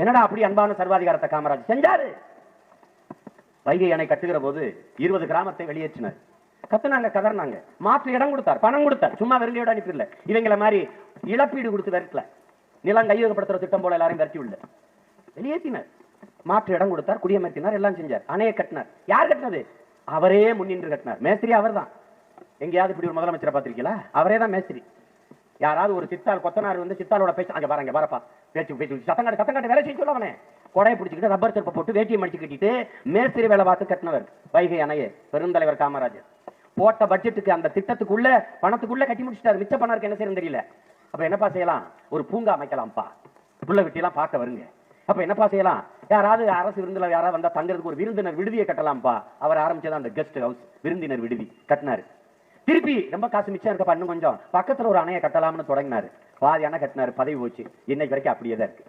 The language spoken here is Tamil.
என்னடா அப்படி அன்பான சர்வாதிகாரத்தை காமராஜ் செஞ்சாரு? வைகை அணை கட்டுகிற போது இருபது கிராமத்தை வெளியேற்றினார். கத்துனாங்க கதறினாங்க. மாற்று இடம் கொடுத்தார் பணம் கொடுத்தார். சும்மா வெறுங்கையோட அனுப்பிடல. இவங்கள மாதிரி இழப்பீடு கொடுத்து விரட்டல. நிலம் கையகப்படுத்துற திட்டம் போல எல்லாரும் விரட்டி உள்ள. வெளியேற்றினர். மாற்று இடம் கொடுத்தார் குடியமர்த்தினார் எல்லாம் செஞ்சார். அணையை கட்டினார். யார் கட்டினது? அவரே முன்னின்று கட்டினார். மேஸ்திரி அவர்தான். எங்கேயாவது இப்படி ஒரு முதலமைச்சரை பார்த்திருக்கீங்களா? அவரே தான் மேஸ்திரி. யாராவது ஒரு சித்தாள் கொத்தனார் வந்து சித்தாளோட பேச்சு அங்கே பாருங்க வரப்பா பேச்சு பேச்சு சத்தங்காட்டு சத்தங்காட்டு வேலை செய்ய சொல்லவனே கொடையை பிடிச்சிக்கிட்டு ரப்பர் திருப்ப போட்டு வேட்டியை மடிச்சு கட்டிட்டு மேஸ்திரி வேலை பார்த்து கட்டினவர். வைகை அணையே பெருந்தலைவர் காமராஜர். போட்ட பட்ஜெட்டுக்கு அந்த திட்டத்துக்குள்ள பணத்துக்குள்ள கட்டி முடிச்சிட்டாரு. மிச்ச பணம் இருக்கு என்ன செய்யணும் தெரியல. அப்ப என்னப்பா செய்யலாம்? ஒரு பூங்கா அமைக்கலாம்ப்பா. புள்ள வெட்டிலாம் பார்க்க வருங்க. அப்ப என்னப்பா செய்யலாம்? யாராவது அரசு விருந்தில் யாராவது வந்தா தங்குறதுக்கு ஒரு விருந்தினர் விடுதியை கட்டலாம்ப்பா. அவர் ஆரம்பிச்சதான் அந்த கெஸ்ட் ஹவுஸ் விருந்தினர் விடுதி கட்டினாரு. திருப்பி ரொம்ப காசு மிச்சம் இருக்கப்பா இன்னும் கொஞ்சம் பக்கத்துல ஒரு அணையை கட்டலாம்னு தொடங்கினாரு. பாதி அணை கட்டினாரு பதவி போச்சு. இன்னைக்கு வரைக்கும் அப்படியே தான் இருக்கு.